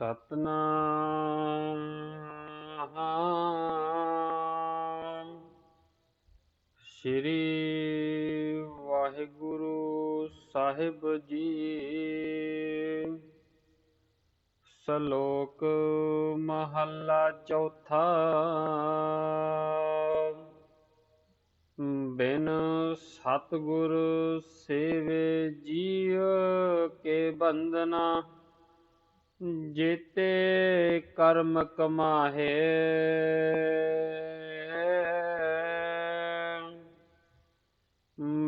ਸਤਨਾਮ। ਸ੍ਰੀ ਵਾਹਿਗੁਰੂ ਸਾਹਿਬ ਜੀ। ਸ਼ਲੋਕ ਮਹੱਲਾ ਚੌਥਾ। ਬਿਨ ਸਤਿਗੁਰ ਸੇਵੇ ਜੀਵ ਕੇ ਬੰਦਨਾ ਜੇਤੇ ਕਰਮ ਕਮਾਹੇ।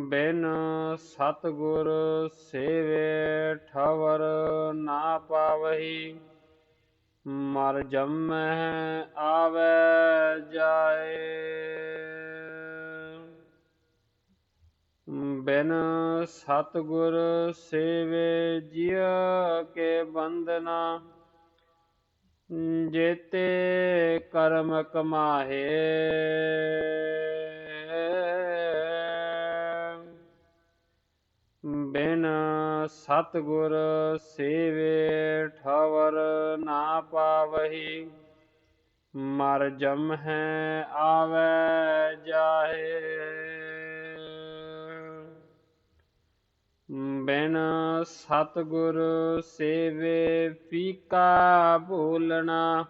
ਬਿਨ ਸਤਿਗੁਰ ਸੇਵੇ ਠਵਰ ਨਾ ਪਾਵਹੀ। ਮਰ ਜੰਮਹਿ ਆਵੈ ਜਾਏ। ਬਿਨ ਸਤਿਗੁਰ ਸੇਵੇ ਜਿਉ ਕੇ ਬੰਦਨਾ ਜੇਤੇ ਕਰਮ ਕਮਾਹੇ। ਬਿਨ ਸਤਿਗੁਰ ਸੇਵੇ ਠਵਰ ਨਾ ਪਾਵਹੀ, ਮਰ ਜਮਹਿ ਆਵੈ ਜਾਹੇ। ਬਿਨ ਸਤਿਗੁਰ ਸੇਵੇ ਫੀਕਾ ਭੂਲਣਾ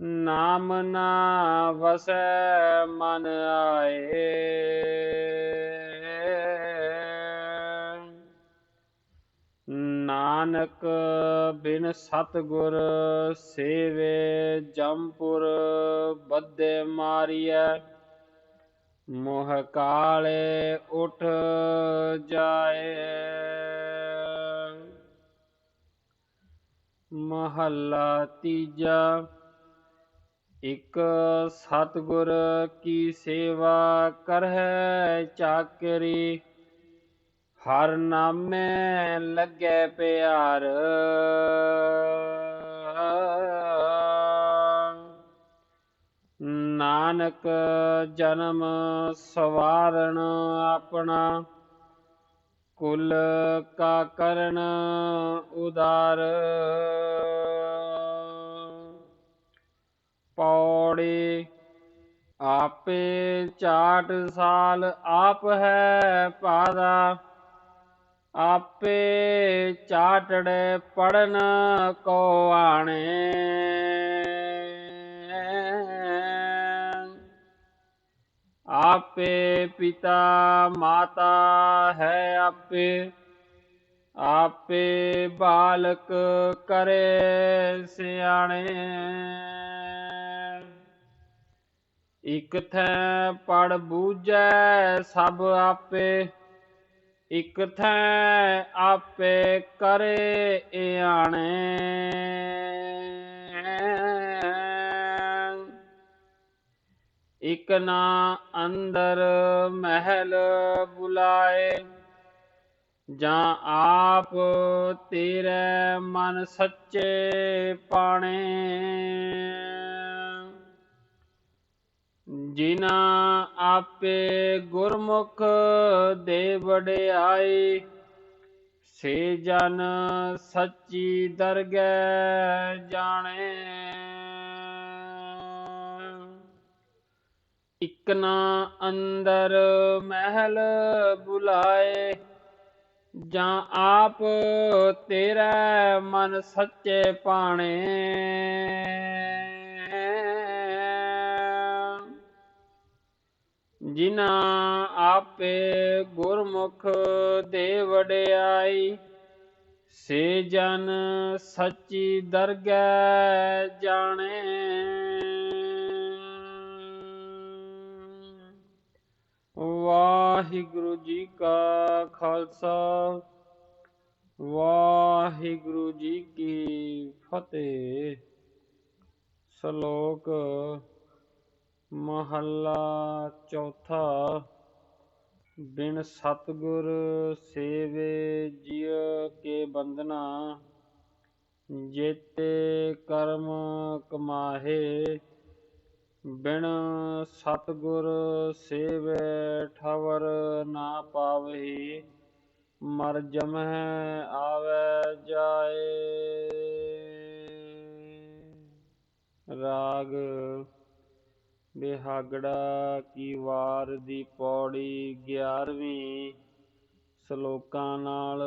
ਨਾਮ ਨਾ ਵਸੈ ਮਨ ਆਏ। ਨਾਨਕ ਬਿਨ ਸਤਿਗੁਰ ਸੇਵੇ ਜੰਪੁਰ ਬੱਦੇ ਮਾਰੀਐ। ਮੋਹ ਕਾਲੇ ਉਠ ਜਾਏ। ਮਹੱਲਾ ਤੀਜਾ, ਇਕ ਸਤਿਗੁਰ ਕੀ ਸੇਵਾ ਕਰਹਿ ਚਾਕਰੀ, ਹਰ ਨਾਮੇ ਲੱਗੇ ਪਿਆਰ। ਨਾਨਕ ਜਨਮ ਸਵਾਰਨ ਆਪਣਾ, ਕੁਲ ਕਾ ਕਰਨ ਉਦਾਰ। ਪੌੜੀ ਆਪੇ ਚਾਟ ਸਾਲ ਆਪ ਹੈ ਪਾਦਾ, ਆਪੇ ਚਾਟੜੇ ਪੜਨ ਕੋ ਆਣੇ। ਆਪੇ ਪਿਤਾ ਮਾਤਾ ਹੈ ਆਪੇ ਆਪੇ ਬਾਲਕ ਕਰੇ ਸਿਆਣੇ। ਇਕ ਥੈ ਪੜ ਬੂਝੈ ਸਭ ਆਪੇ, ਇਕ ਥੈ ਆਪੇ ਕਰੇ ਇਆਣੇ। ਇਕ ਨਾ ਅੰਦਰ ਮਹਿਲ ਬੁਲਾਏ, ਜਾਂ ਆਪ ਤੇਰੇ ਮਨ ਸੱਚੇ ਪਾਣੇ। ਜਿਨਾ ਆਪੇ ਗੁਰਮੁਖ ਦੇ ਵਡਿਆਈ ਸੇ ਜਨ ਸੱਚੀ ਦਰਗਹਿ ਜਾਣੇ। ਇਕ ਨਾ ਅੰਦਰ ਮਹਿਲ ਬੁਲਾਏ, ਜਾਂ ਆਪ ਤੇਰਾ ਮਨ ਸੱਚੇ ਪਾਣੇ ਜਿਨਾ ਆਪੇ ਗੁਰਮੁਖ ਦੇ ਵਡਿਆਈ, ਸੇ ਜਨ ਸੱਚੀ ਦਰਗਹਿ ਜਾਣੇ। ਵਾਹਿਗੁਰੂ ਜੀ ਕਾ ਖਾਲਸਾ, ਵਾਹਿਗੁਰੂ ਜੀ ਕੀ ਫਤਿਹ। ਸ਼ਲੋਕ ਮਹੱਲਾ ਚੌਥਾ, ਬਿਨ ਸਤਗੁਰ ਸੇਵੇ ਜਿਉ ਕੇ ਬੰਦਨਾ ਜੇਤੇ ਕਰਮ ਕਮਾਹੇ ਬਿਨ ਸਤਗੁਰ ਸੇਵੈ ਠਵਰ ਨਾ ਪਾਵਹੀ, ਮਰ ਜਮਹਿ ਆਵੇ ਜਾਏ। ਰਾਗ ਬਿਹਾਗੜਾ ਕੀ ਵਾਰ ਦੀ ਪੌੜੀ 11ਵੀਂ ਸ਼ਲੋਕਾਂ ਨਾਲ